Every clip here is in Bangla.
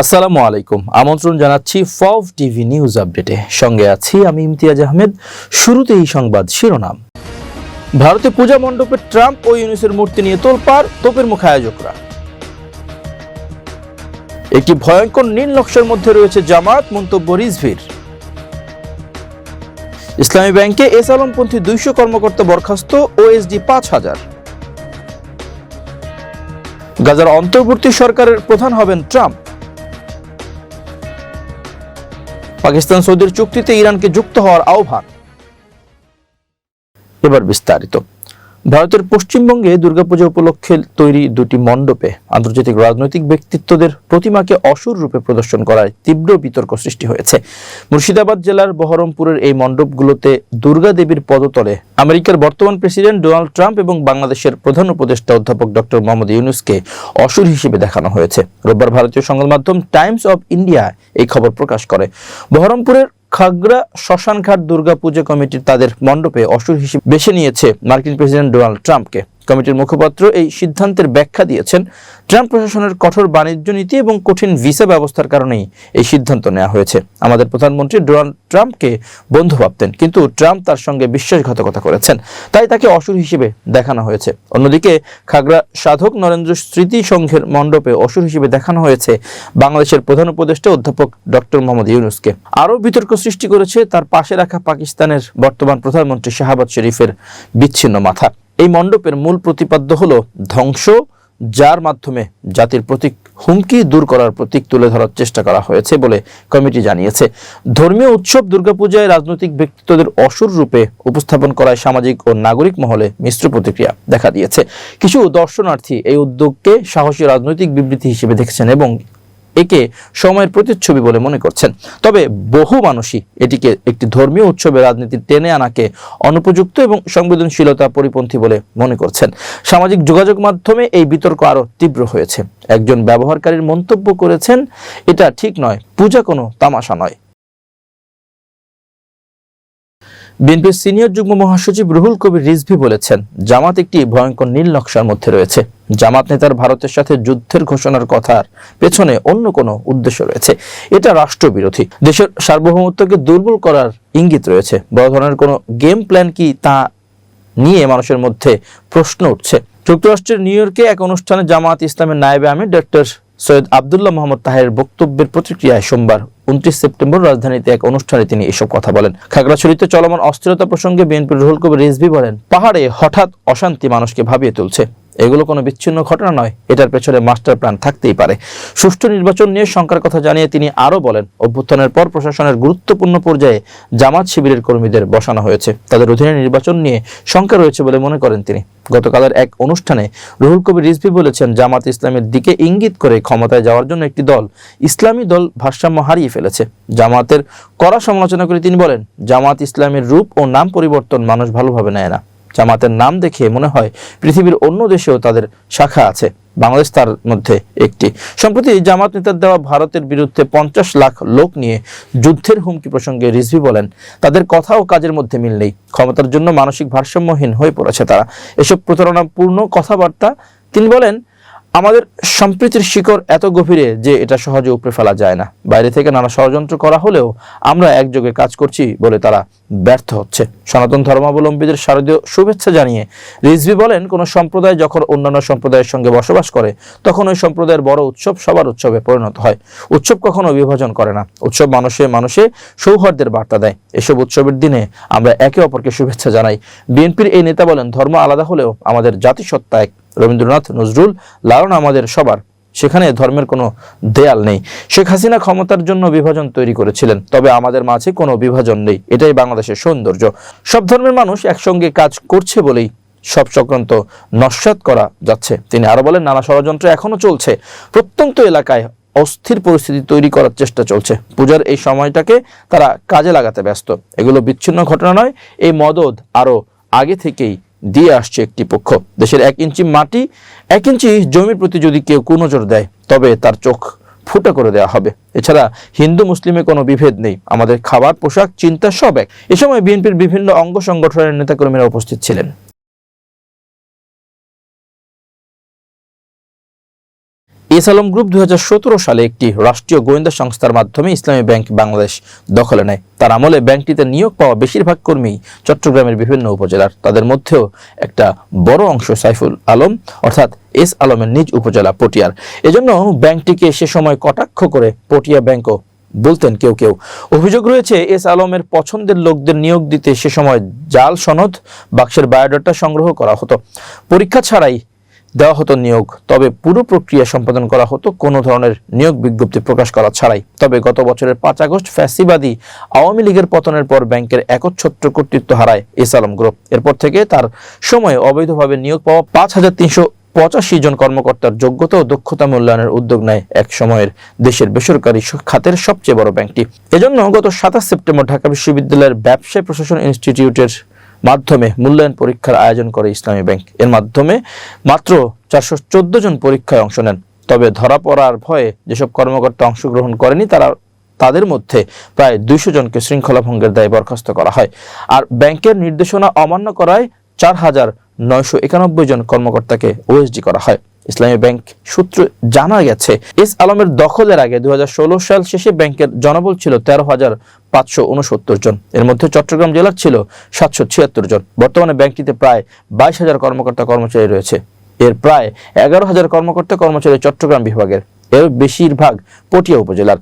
আসসালামু আলাইকুম। আমন্ত্রণ জানাচ্ছি ফভ টিভি নিউজ আপডেটে। সঙ্গে আছি আমি ইমতিয়াজ আহমেদ। শুরুতেই সংবাদ শিরোনাম। ভারতে পূজা মণ্ডপে ট্রাম্প ও ইউনিসের মূর্তি নিয়ে তোলপাড়, তোপের মুখে আয়োজকরা। একটি ভয়ঙ্কর নীল নকশার মধ্যে রয়েছে জামাত, মন্তব্য রিজভির। ইসলামী ব্যাংকে এস আলমপন্থী দুইশো কর্মকর্তা বরখাস্ত, ওএসডি পাঁচ হাজার। গাজার অন্তর্বর্তী সরকারের প্রধান হবেন ট্রাম্প। পাকিস্তান সৌদির চুক্তিতে ইরানকে যুক্ত হওয়ার আহ্বান। এবার বিস্তারিত। ভারতের পশ্চিমবঙ্গে দুর্গাপূজা উপলক্ষে তৈরি দুটি মণ্ডপে আন্তর্জাতিক রাজনৈতিক ব্যক্তিত্বদের প্রতিমাকে অসুর রূপে প্রদর্শন করায় তীব্র বিতর্ক সৃষ্টি হয়েছে। মুর্শিদাবাদ জেলার বহরমপুরের এই মণ্ডপগুলোতে দুর্গা দেবীর পদতলে আমেরিকার বর্তমান প্রেসিডেন্ট ডোনাল্ড ট্রাম্প এবং বাংলাদেশের প্রধান উপদেষ্টা অধ্যাপক ডক্টর মোহাম্মদ ইউনুসকে অসুর হিসেবে দেখানো হয়েছে। রোববার ভারতীয় সংবাদ মাধ্যম টাইমস অব ইন্ডিয়া এই খবর প্রকাশ করে। বহরমপুরের খাগড়া শ্মশানঘাট দুর্গা পূজা কমিটির তাদের মণ্ডপে অসুর হিসেবে বেছে নিয়েছে মার্কিন প্রেসিডেন্ট ডোনাল্ড ট্রাম্পকে। কমিটির মুখপাত্র এই সিদ্ধান্তের ব্যাখ্যা দিয়েছেন। ট্রাম্প প্রশাসনের কঠোর বাণিজ্য নীতি এবং কঠিন ভিসা ব্যবস্থার কারণেই এই সিদ্ধান্ত নেওয়া হয়েছে। আমাদের প্রধানমন্ত্রী ডোনাল্ড ট্রাম্পকে বন্ধু ভাবতেন, কিন্তু ট্রাম্প তার সঙ্গে বিশ্বাসঘাতকতা করেছেন। তাই তাকে অসুর হিসেবে দেখানো হয়েছে। অন্যদিকে খাগড়া সাধক নরেন্দ্র স্মৃতি সংঘের মণ্ডপে অসুর হিসেবে দেখানো হয়েছে বাংলাদেশের প্রধান উপদেষ্টা অধ্যাপক ডক্টর মোহাম্মদ ইউনুসকে। আরও বিতর্ক সৃষ্টি করেছে তার পাশে রাখা পাকিস্তানের বর্তমান প্রধানমন্ত্রী শাহাবাজ শরীফের বিচ্ছিন্ন মাথা। এই মণ্ডপের মূল প্রতিপাদ্য হল ধ্বংস, যার মাধ্যমে জাতির প্রতীক হুমকি দূর করার প্রতীক তুলে ধরার চেষ্টা করা হয়েছে বলে কমিটি জানিয়েছে। ধর্মীয় উৎসব দুর্গাপূজায় রাজনৈতিক ব্যক্তিত্বদের অসুর রূপে উপস্থাপন করায় সামাজিক ও নাগরিক মহলে মিশ্র প্রতিক্রিয়া দেখা দিয়েছে। কিছু দর্শনার্থী এই উদ্যোগকে সাহসী রাজনৈতিক বিবৃতি হিসেবে দেখছেন এবং একে সময়ের প্রতিচ্ছবি বলে মনে করছেন। তবে বহু মানুষই এটিকে একটি ধর্মীয় উৎসবে রাজনীতি টেনে আনাকে অনুপযুক্ত এবং সংবেদনশীলতা পরিপন্থী বলে মনে করছেন। সামাজিক যোগাযোগ মাধ্যমে এই বিতর্ক আরও তীব্র হয়েছে। একজন ব্যবহারকারীর মন্তব্য করেছেন, এটা ঠিক নয়, পূজা কোনো তামাশা নয়। বিএনপির সিনিয়র যুগ্ম মহাসচিব রুহুল কবির রিজভি বলেছেন, জামাত একটি ভয়ঙ্কর নীল নকশার মধ্যে রয়েছে। জামাত নেতার ভারতের সাথে যুদ্ধের ঘোষণার কথার পেছনে অন্য কোনো উদ্দেশ্য রয়েছে। এটা রাষ্ট্রবিরোধী। দেশের সার্বভৌমত্বকে দুর্বল করার ইঙ্গিত রয়েছে। বড় ধরনের কোনো গেম প্ল্যান কি তা নিয়ে মানুষের মধ্যে প্রশ্ন উঠছে। যুক্তরাষ্ট্রের নিউ ইয়র্কে এক অনুষ্ঠানে জামাত ইসলামের নায়েবে আমি ডক্টর সৈয়দ আবদুল্লাহ মোহাম্মদ তাহের বক্তব্যের প্রতিক্রিয়ায় সোমবার উনত্রিশ সেপ্টেম্বর রাজধানীতে এক অনুষ্ঠানে তিনি এসব কথা বলেন। খাগড়াছড়িতে চলমান অস্থিরতা প্রসঙ্গে বিএনপির রুহুল কবির রিজভি বলেন, পাহাড়ে হঠাৎ অশান্তি মানুষকে ভাবিয়ে তুলছে। এগুলো কোনো বিচ্ছিন্ন ঘটনা নয়, এটার পেছনে মাস্টার প্ল্যান থাকতেই পারে। সুষ্ঠু নির্বাচন নিয়ে শঙ্কার কথা জানিয়ে তিনি আরও বলেন, অভ্যুত্থানের পর প্রশাসনের গুরুত্বপূর্ণ পর্যায়ে জামাত শিবিরের কর্মীদের বসানো হয়েছে। তাদের অধীনে নির্বাচন নিয়ে শঙ্কা রয়েছে বলে মনে করেন তিনি। গতকালের এক অনুষ্ঠানে রুহুল কবির রিজভি বলেছেন, জামাত ইসলামের দিকে ইঙ্গিত করে ক্ষমতায় যাওয়ার জন্য একটি দল, ইসলামী দল ভারসাম্য হারিয়ে ফেলেছে। জামাতের কড়া সমালোচনা করে তিনি বলেন, জামাত ইসলামের রূপ ও নাম পরিবর্তন মানুষ ভালোভাবে নেয় না। জামাতের নাম দেখে মনে হয় পৃথিবীর অন্য দেশেও তাদের শাখা আছে। বাংলাদেশ তার মধ্যে একটি। সম্প্রতি জামাত নেতার দেওয়া ভারতের বিরুদ্ধে পঞ্চাশ লাখ লোক নিয়ে যুদ্ধের হুমকি প্রসঙ্গে রিজভি বলেন, তাদের কথা ও কাজের মধ্যে মিল নেই। ক্ষমতার জন্য মানসিক ভারসাম্যহীন হয়ে পড়েছে তারা। এসব প্রতারণাপূর্ণ কথাবার্তা তিনি বলেন আমাদের সম্প্রীতির শিকড় এত গভীরে যে এটা সহজে উপরে ফেলা যায় না। বাইরে থেকে নানা ষড়যন্ত্র করা হলেও আমরা একযোগে কাজ করছি বলে তারা ব্যর্থ হচ্ছে। সনাতন ধর্মাবলম্বীদের শারদীয় শুভেচ্ছা জানিয়ে রিজভি বলেন, কোনো সম্প্রদায় যখন অন্যান্য সম্প্রদায়ের সঙ্গে বসবাস করে, তখন ওই সম্প্রদায়ের বড় উৎসব সবার উৎসবে পরিণত হয়। উৎসব কখনো বিভাজন করে না। উৎসব মানুষে মানুষে সৌহার্দ্যের বার্তা দেয়। এসব উৎসবের দিনে আমরা একে অপরকে শুভেচ্ছা জানাই। বিএনপির এই নেতা বলেন, ধর্ম আলাদা হলেও আমাদের জাতিসত্তা এক রবীন্দ্রনাথ, নজরুল লালন আমাদের সবার। সেখানে ধর্মের কোনো দেয়াল নেই। শেখ হাসিনা ক্ষমতার জন্য বিভাজন তৈরি করেছিলেন, তবে আমাদের মাঝে কোনো বিভাজন নেই। এটাই বাংলাদেশের সৌন্দর্য। সব ধর্মের মানুষ একসঙ্গে কাজ করছে বলেই সব চক্রান্ত নস্বাত করা যাচ্ছে। তিনি আরও বলেন, নানা ষড়যন্ত্র এখনও চলছে। প্রত্যন্ত এলাকায় অস্থির পরিস্থিতি তৈরি করার চেষ্টা চলছে। পূজার এই সময়টাকে তারা কাজে লাগাতে ব্যস্ত। এগুলো বিচ্ছিন্ন ঘটনা নয়, এই মদত আরও আগে থেকেই দিয়ে আসছে একটি পক্ষ। দেশের এক ইঞ্চি মাটি, এক ইঞ্চি জমির প্রতি যদি কেউ কুনজর দেয়, তবে তার চোখ ফুটা করে দেওয়া হবে। এছাড়া হিন্দু, মুসলিমে কোনো বিভেদ নেই। আমাদের খাবার, পোশাক, চিন্তা সব এক। এ সময় বিএনপির বিভিন্ন অঙ্গ সংগঠনের নেতাকর্মীরা উপস্থিত ছিলেন। এস আলম গ্রুপ দু হাজার সতেরো সালে একটি রাষ্ট্রীয় গোয়েন্দা সংস্থার মাধ্যমে ইসলামী ব্যাংক বাংলাদেশ দখলে নেয়। তার আমলে ব্যাংকটিতে নিয়োগ পাওয়া বেশিরভাগ কর্মী চট্টগ্রামের বিভিন্ন উপজেলার। তাদের মধ্যেও একটা বড় অংশ সাইফুল আলম, অর্থাৎ এস আলমের নিজ উপজেলা পটিয়ার। এজন্য ব্যাংকটিকে সে সময় কটাক্ষ করে পটিয়া ব্যাংকও বলতেন কেউ কেউ। অভিযোগ রয়েছে, এস আলমের পছন্দের লোকদের নিয়োগ দিতে সে সময় জাল সনদ, বাক্সের বায়োডাটা সংগ্রহ করা হতো। পরীক্ষা ছাড়াই দেওয়া হতো নিয়োগ। তবে পুরো প্রক্রিয়া সম্পাদন করা হতো কোনো ধরনের নিয়োগ বিজ্ঞপ্তি প্রকাশ করা ছাড়াই। তবে গত বছরের পাঁচ আগস্ট ফ্যাসিবাদী আওয়ামী লীগের পতনের পর ব্যাংকের একচ্ছত্র কর্তৃত্ব হারায় এস আলম গ্রুপ। এরপর থেকে তার সময়ে অবৈধভাবে নিয়োগ পাওয়া পাঁচ হাজার তিনশো পঁচাশি জন কর্মকর্তার যোগ্যতা ও দক্ষতা মূল্যায়নের উদ্যোগ নেয় এক সময়ের দেশের বেসরকারি খাতের সবচেয়ে বড় ব্যাংকটি। এজন্য গত সাতাশ সেপ্টেম্বর ঢাকা বিশ্ববিদ্যালয়ের ব্যবসায় প্রশাসন ইনস্টিটিউটের মাধ্যমে মূল্যায়ন পরীক্ষার আয়োজন করে ইসলামী ব্যাংক। এর মাধ্যমে মাত্র চারশো চোদ্দ জন পরীক্ষায় অংশ নেন। তবে ধরা পড়ার ভয়ে যেসব কর্মকর্তা অংশগ্রহণ করেনি, তারা তাদের মধ্যে প্রায় দুইশো জনকে শৃঙ্খলা ভঙ্গের দায়ে বরখাস্ত করা হয়। আর ব্যাংকের নির্দেশনা অমান্য করায় চার হাজার নয়শো একানব্বই জন কর্মকর্তাকে ওএসডি করা হয়। ইসলামী ব্যাংক সূত্র জানা গেছে, এস আলমের দখলের আগে দুই হাজার ষোলো সাল শেষে ব্যাংকের জনবল ছিল তেরো হাজার পাঁচশো উনসত্তর জন। এর মধ্যে চট্টগ্রাম জেলার ছিল সাতশো ছিয়াত্তর জন। বর্তমানে ব্যাংকটিতে প্রায় বাইশ হাজার কর্মকর্তা কর্মচারী রয়েছে। এর প্রায় এগারো হাজার কর্মকর্তা কর্মচারী চট্টগ্রাম বিভাগের। এর বেশিরভাগ পটিয়া উপজেলার।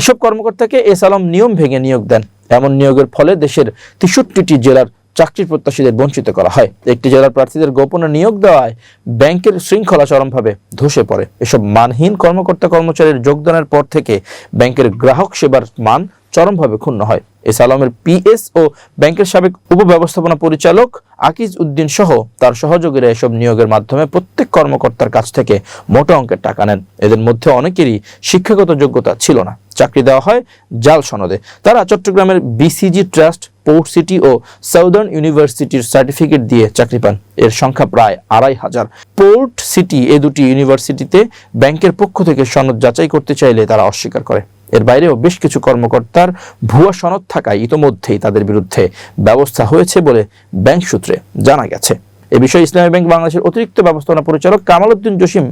এসব কর্মকর্তাকে এস আলম নিয়ম ভেঙে নিয়োগ দেন। এমন নিয়োগের ফলে দেশের তেষট্টিটি জেলার চাকরির প্রত্যাশীদের বঞ্চিত করা হয়। একটি জেলার প্রার্থীদের গোপনে নিয়োগ দেওয়ায় ব্যাংকের শৃঙ্খলা চরমভাবে ধসে পড়ে। এসব মানহীন কর্মকর্তা কর্মচারীর যোগদানের পর থেকে ব্যাংকের গ্রাহক সেবার মান চরমভাবে ক্ষুণ্ণ হয়। এস আলমের পিএস ও ব্যাংকের সাবেক উপব্যবস্থাপনা পরিচালক আকিজ উদ্দিন সহ তার সহযোগীরা এসব নিয়োগের মাধ্যমে প্রত্যেক কর্মকর্তার কাছ থেকে মোটা অঙ্কের টাকা নেন। এদের মধ্যে অনেকেরই শিক্ষাগত যোগ্যতা ছিল না। চাকরি দেওয়া হয় জাল সনদে। তারা চট্টগ্রামের বিসিজি ট্রাস্ট পোর্ট সিটি ও সাউদার্ন ইউনিভার্সিটির সার্টিফিকেট দিয়ে চাকরি পান। এর সংখ্যা প্রায় আড়াই হাজার। পোর্ট সিটি এ দুটি ইউনিভার্সিটিতে ব্যাংকের পক্ষ থেকে সনদ যাচাই করতে চাইলে তারা অস্বীকার করে। এর বাইরেও বেশ কিছু কর্মকর্তার ভুয়া সনদ থাকায় ইতোমধ্যেই তাদের বিরুদ্ধে ব্যবস্থা হয়েছে বলে ব্যাংক সূত্রে জানা গেছে। এ বিষয়ে ইসলামী ব্যাংক বাংলাদেশের অতিরিক্ত ব্যবস্থাপনা পরিচালক কামাল উদ্দিন জসিম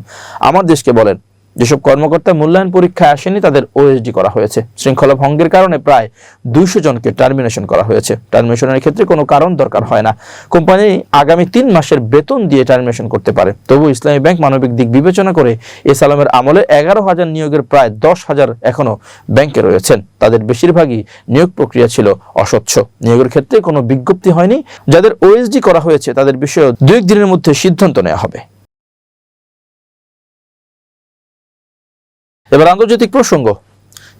আমার দেশকে বলেন যেসব কর্মকর্তা মূল্যায়ন পরীক্ষায় আসেনি, তাদের ওএসডি করা হয়েছে। শৃঙ্খলা ভঙ্গের কারণে প্রায় দুইশো জনকে টার্মিনেশন করা হয়েছে। টার্মিনেশনের ক্ষেত্রে কোনো কারণ দরকার হয় না। কোম্পানি আগামী তিন মাসের বেতন দিয়ে টার্মিনেশন করতে পারে। তবু ইসলামী ব্যাংক মানবিক দিক বিবেচনা করে এস আমলে এগারো হাজার নিয়োগের প্রায় দশ হাজার এখনও ব্যাংকে রয়েছেন। তাদের বেশিরভাগই নিয়োগ প্রক্রিয়া ছিল অস্বচ্ছ। নিয়োগের ক্ষেত্রে কোনো বিজ্ঞপ্তি হয়নি। যাদের ওএসডি করা হয়েছে, তাদের বিষয়ে দু এক দিনের মধ্যে সিদ্ধান্ত নেওয়া হবে। এবার আন্তর্জাতিক প্রসঙ্গ।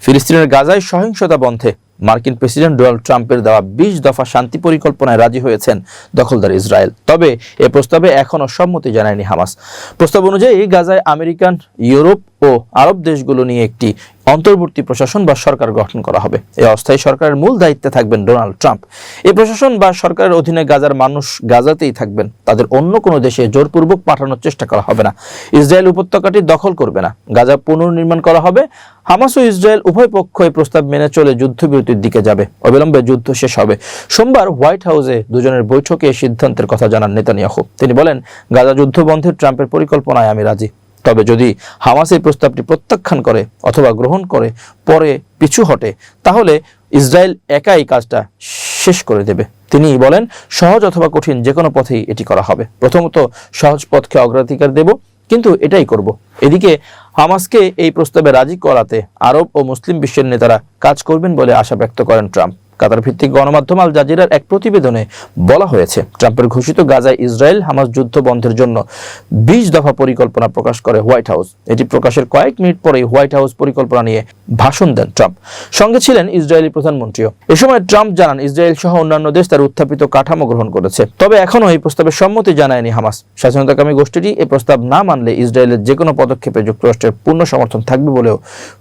ফিলিস্তিনের গাজায় সহিংসতা বন্ধে মার্কিন প্রেসিডেন্ট ডোনাল্ড ট্রাম্পের দেওয়া বিশ দফা শান্তি পরিকল্পনায় রাজি হয়েছেন দখলদার ইসরায়েল। তবে এ প্রস্তাবে এখনও সম্মতি জানায়নি হামাস। প্রস্তাব অনুযায়ী গাজায় আমেরিকান, ইউরোপ ও আরব দেশগুলো নিয়ে একটি অন্তর্বর্তী প্রশাসন বা সরকার গঠন করা হবে। এই অস্থায়ী সরকারের মূল দায়িত্বে থাকবেন ডোনাল্ড ট্রাম্প। এই প্রশাসন বা সরকারের অধীনে গাজার মানুষ গাজাতেই থাকবেন। তাদের অন্য কোনো দেশে জোরপূর্বক পাঠানোর চেষ্টা করা হবে না। ইসরায়েল উপত্যকাটি দখল করবে না। গাজা পুনর্নির্মাণ করা হবে। হামাস ও ইসরায়েল উভয় পক্ষ এই প্রস্তাব মেনে চলে যুদ্ধবিরতির দিকে যাবে। অবিলম্বে যুদ্ধ শেষ হবে। সোমবার হোয়াইট হাউসে দুজনের বৈঠকে এই সিদ্ধান্তের কথা জানান নেতানিয়াহু। তিনি বলেন, গাজা যুদ্ধ বন্ধের ট্রাম্পের পরিকল্পনায় আমি রাজি। তবে যদি হামাস এই প্রস্তাবটি প্রত্যাখ্যান করে অথবা গ্রহণ করে, পরে পিছু হটে, তাহলে ইসরায়েল একাই কাজটা শেষ করে দেবে। তিনি বলেন, সহজ অথবা কঠিন যে কোনো পথেই এটি করা হবে। প্রথমত, সহজ পথকে অগ্রাধিকার দেব, কিন্তু এটাই করব। এদিকে, হামাসকে এই প্রস্তাবে রাজি করাতে আরব ও মুসলিম বিশ্বের নেতারা কাজ করবেন বলে আশা ব্যক্ত করেন ট্রাম্প। কাতার ভিত্তিক গণমাধ্যম আল জাজিরার এক প্রতিবেদনে বলা হয়েছে, ট্রাম্পের ঘোষিত গাজায় ইসরায়েল হামাস যুদ্ধ বন্ধের জন্য বিশ দফা পরিকল্পনা প্রকাশ করে হোয়াইট হাউস। এটি প্রকাশের কয়েক মিনিট পরেই হোয়াইট হাউস পরিকল্পনা নিয়ে ভাষণ দেন ট্রাম্প। সঙ্গে ছিলেন ইসরায়েলি প্রধানমন্ত্রীও। এ সময় ট্রাম্প জানান, ইসরায়েল সহ অন্যান্য দেশ তার উত্থাপিত কাঠামো গ্রহণ করেছে। তবে এখনও এই প্রস্তাবে সম্মতি জানায়নি হামাস। স্বাধীনতাকামী গোষ্ঠীটি এই প্রস্তাব না মানলে ইসরায়েলের যে কোনো পদক্ষেপে যুক্তরাষ্ট্রের পূর্ণ সমর্থন থাকবে বলেও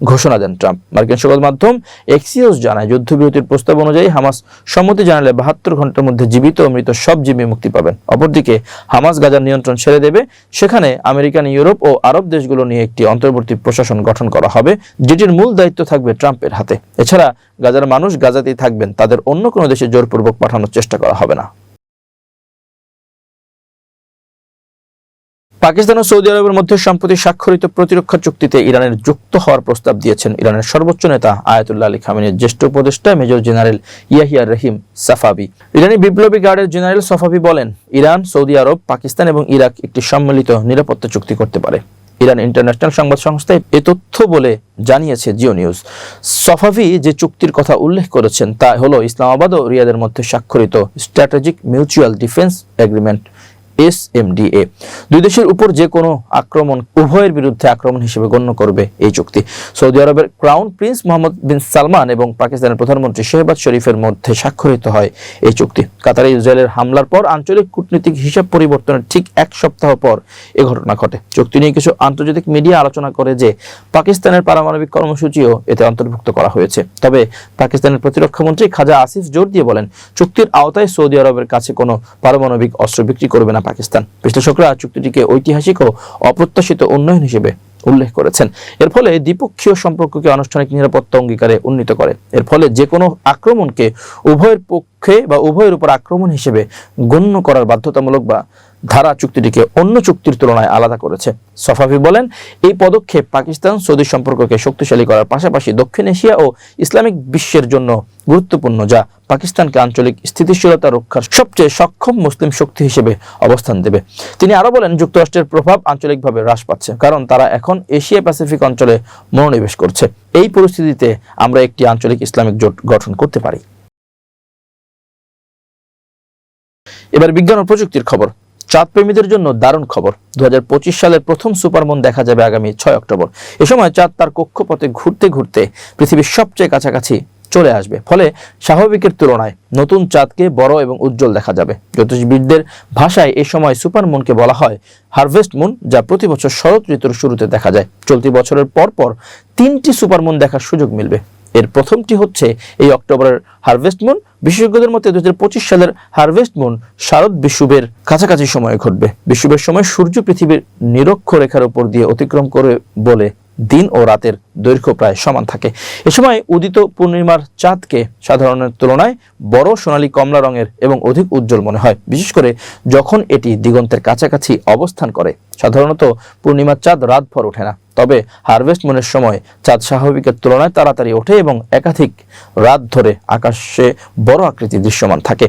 ঘোষণা দেন ট্রাম্প। মার্কিন সংবাদ মাধ্যম এক্সিওস জানায়, যুদ্ধবিরতির প্রস্তাব অনুযায়ী হামাস সম্মতি জানালে বাহাত্তর ঘণ্টার মধ্যে জীবিত ও মৃত সব জীবী মুক্তি পাবেন। অপরদিকে হামাস গাজার নিয়ন্ত্রণ ছেড়ে দেবে। সেখানে আমেরিকান, ইউরোপ ও আরব দেশগুলো নিয়ে একটি অন্তর্বর্তী প্রশাসন গঠন করা হবে, যেটির মূল দায়িত্ব থাকবে ট্রাম্পের হাতে। এছাড়া গাজার মানুষ গাজাতেই থাকবেন, তাদের অন্য কোনো দেশে জোরপূর্বক পাঠানোর চেষ্টা করা হবে না। পাকিস্তান ও সৌদি আরবের মধ্যে সম্প্রতি স্বাক্ষরিত প্রতিরক্ষা চুক্তিতে ইরানের যুক্ত হওয়ার প্রস্তাব দিয়েছেন ইরানের সর্বোচ্চ নেতা আয়াতুল্লাহ আলী খামেনের জ্যেষ্ঠ উপদেষ্টা major general Yahya Rahim Safavi. ইরানি বিপ্লবী গার্ডের জেনারেল সাফাবি বলেন, ইরান, সৌদি আরব, পাকিস্তান এবং ইরাক একটি সম্মিলিত নিরাপত্তা চুক্তি করতে পারে। ইরান ইন্টারন্যাশনাল সংবাদ সংস্থায় এ তথ্য বলে জানিয়েছে জিও নিউজ। সফাভি যে চুক্তির কথা উল্লেখ করেছেন, তা হলো ইসলামাবাদ ও রিয়াদের মধ্যে স্বাক্ষরিত strategic mutual defence agreement. SMDA. দুই দেশের উপর যে কোনো আক্রমণ উভয়ের বিরুদ্ধে আক্রমণ হিসেবে গণ্য করবে এই চুক্তি। সৌদি আরবের crown prince Mohammed bin Salman এবং পাকিস্তানের প্রধানমন্ত্রী শেহবাজ শরীফের মধ্যে স্বাক্ষরিত হয় এই চুক্তি। কাতারে ইসরায়েলের হামলার পর আঞ্চলিক কূটনীতিক হিসাব পরিবর্তনের ঠিক এক সপ্তাহ পর এ ঘটনা ঘটে। চুক্তি নিয়ে কিছু আন্তর্জাতিক মিডিয়া আলোচনা করে যে পাকিস্তানের পারমাণবিক কর্মসূচিও এতে অন্তর্ভুক্ত করা হয়েছে। তবে পাকিস্তানের প্রতিরক্ষা মন্ত্রী খাজা আসিফ জোর দিয়ে বলেন, চুক্তির আওতায় সৌদি আরবের কাছে কোনো পারমাণবিক অস্ত্র বিক্রি করবে না পাকিস্তান। বিশ্লেষকরা চুক্তিটিকে ঐতিহাসিক ও অপ্রত্যাশিত উন্নয়ন হিসেবে উল্লেখ করেছেন। এর ফলে দ্বিপক্ষীয় সম্পর্ককে আনুষ্ঠানিক নিরাপত্তা অঙ্গীকারে উন্নীত করে। এর ফলে যে কোনো আক্রমণকে উভয়ের পক্ষে বা উভয়ের উপর আক্রমণ হিসেবে গণ্য করার বাধ্যতামূলক বা ধারা চুক্তিটিকে অন্য চুক্তির তুলনায় আলাদা করেছে। সফাফি বলেন, এই পদক্ষেপ পাকিস্তান সৌদি সম্পর্ককে শক্তিশালী করার পাশাপাশি দক্ষিণ এশিয়া ও ইসলামিক বিশ্বের জন্য গুরুত্বপূর্ণ, যা পাকিস্তানকে আঞ্চলিক স্থিতিশীলতা রক্ষার সবচেয়ে সক্ষম মুসলিম শক্তি হিসেবে অবস্থান দেবে। তিনি আরও বলেন, যুক্তরাষ্ট্রের প্রভাব আঞ্চলিকভাবে হ্রাস পাচ্ছে, কারণ তারা এখন এশিয়া প্যাসিফিক অঞ্চলে মনোনিবেশ করছে। এই পরিস্থিতিতে আমরা একটি আঞ্চলিক ইসলামিক জোট গঠন করতে পারি। এবার বিজ্ঞান ও প্রযুক্তির খবর। চাঁদ প্রেমীদের জন্য দারুণ খবর। দুই হাজার পঁচিশ সালের প্রথম সুপারমুন দেখা যাবে আগামী ছয় অক্টোবর। এ সময় চাঁদ তার কক্ষপথে ঘুরতে ঘুরতে পৃথিবীর সবচেয়ে কাছাকাছি চলে আসবে। ফলে স্বাভাবিকের তুলনায় নতুন চাঁদকে বড় এবং উজ্জ্বল দেখা যাবে। জ্যোতিষবিদদের ভাষায় এই সময় সুপারমুনকে বলা হয় হারভেস্ট মুন, যা প্রতি বছর শরৎ ঋতুর শুরুতে দেখা যায়। চলতি বছরের পরপর তিনটি সুপারমুন দেখার সুযোগ মিলবে। এর প্রথমটি হচ্ছে এই অক্টোবরের হারভেস্ট মুন। বিশেষজ্ঞদের মতে দুহাজার পঁচিশ সালের হারভেস্ট মুন শারদ বিশুবের কাছাকাছি সময়ে ঘটবে। বিশুবের সময় সূর্য পৃথিবীর নিরক্ষ রেখার উপর দিয়ে অতিক্রম করে বলে দিন ও রাতের দৈর্ঘ্য প্রায় সমান থাকে। এ সময় উদিত পূর্ণিমার চাঁদকে সাধারণের তুলনায় বড় সোনালী কমলা রঙের এবং অধিক উজ্জ্বল মনে হয়। বিশেষ করে যখন এটি দিগন্তের কাছাকাছি অবস্থান করে। সাধারণত পূর্ণিমার চাঁদ রাতভর ওঠে না। তবে হারভেস্ট মনের সময় চাঁদ স্বাভাবিকের তুলনায় তাড়াতাড়ি ওঠে এবং একাধিক রাত ধরে আকাশে বড় আকৃতি দৃশ্যমান থাকে।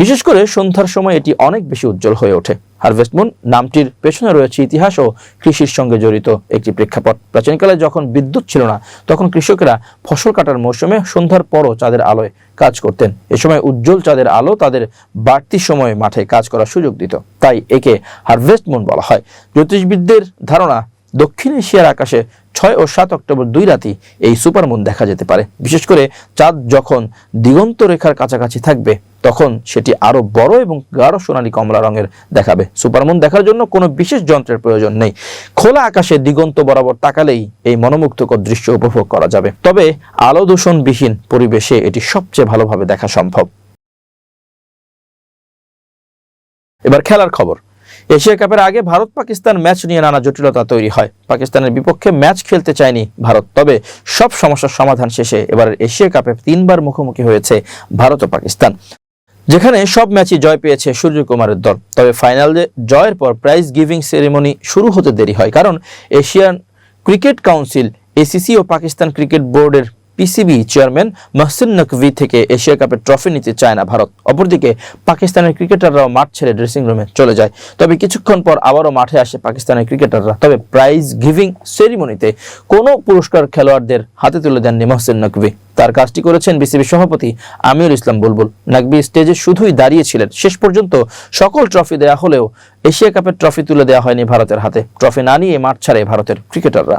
বিশেষ করে সন্ধ্যার সময় এটি অনেক বেশি উজ্জ্বল হয়ে ওঠে। হারভেস্ট মুন নামটির পেছনে রয়েছে ইতিহাস ও কৃষির সঙ্গে জড়িত একটি প্রেক্ষাপট। প্রাচীনকালে যখন বিদ্যুৎ ছিল না, তখন কৃষকেরা ফসল কাটার মৌসুমে সন্ধ্যার পরও চাঁদের আলোয় কাজ করতেন। এ সময় উজ্জ্বল চাঁদের আলো তাদের বাড়তি সময় মাঠে কাজ করার সুযোগ দিত। তাই একে হারভেস্ট মুন বলা হয়। জ্যোতিষবিদদের ধারণা, দক্ষিণ এশিয়ার আকাশে ছয় ও সাত অক্টোবর দুই রাতি এই সুপারমুন দেখা যেতে পারে। বিশেষ করে চাঁদ যখন দিগন্ত রেখার কাছাকাছি থাকবে, তখন সেটি আরও বড় এবং গাঢ় সোনালী কমলা রঙের দেখাবে। সুপারমুন দেখার জন্য কোনো বিশেষ যন্ত্রের প্রয়োজন নেই। খোলা আকাশে দিগন্ত বরাবর তাকালেই এই মনোমুগ্ধকর দৃশ্য উপভোগ করা যাবে। তবে আলো দূষণবিহীন পরিবেশে এটি সবচেয়ে ভালোভাবে দেখা সম্ভব। এবার খেলার খবর। এশিয়া কাপের আগে ভারত পাকিস্তান ম্যাচ নিয়ে নানা জটিলতা তৈরি হয়। পাকিস্তানের বিপক্ষে ম্যাচ খেলতে চায়নি ভারত। তবে সব সমস্যার সমাধান শেষে এবার এশিয়া কাপে তিনবার মুখোমুখি হয়েছে ভারত ও পাকিস্তান। যেখানে সব ম্যাচই জয় পেয়েছে সূর্যকুমারের দল। তবে ফাইনালে জয়ের পর প্রাইজ গিভিং সেরেমনি শুরু হতে দেরি হয়। কারণ এশিয়ান ক্রিকেট কাউন্সিল, এসিসি ও পাকিস্তান ক্রিকেট বোর্ডের পিসিবি চেয়ারম্যান মহসিন নকভি থেকে এশিয়া কাপের ট্রফি নিতে চায় না ভারত। অপরদিকে, পাকিস্তানের ক্রিকেটাররাও মাঠ ছেড়ে ড্রেসিং রুমে চলে যায়। তবে কিছুক্ষণ পর আবারও মাঠে আসে পাকিস্তানের ক্রিকেটাররা। তবে প্রাইজ গিভিং সেরিমনিতে কোনো পুরস্কার খেলোয়াড়দের হাতে তুলে দেননি মহসিন নকভি। তার কাজটি করেছেন বিসিবি সভাপতি আমিরুল ইসলাম বুলবুল। নাকবি স্টেজে শুধুই দাঁড়িয়েছিলেন। শেষ পর্যন্ত সকল ট্রফি দেয়া হলেও এশিয়া কাপের ট্রফি তুলে দেওয়া হয়নি ভারতের হাতে। ট্রফি না নিয়ে মাঠ ছাড়ে ভারতের ক্রিকেটাররা।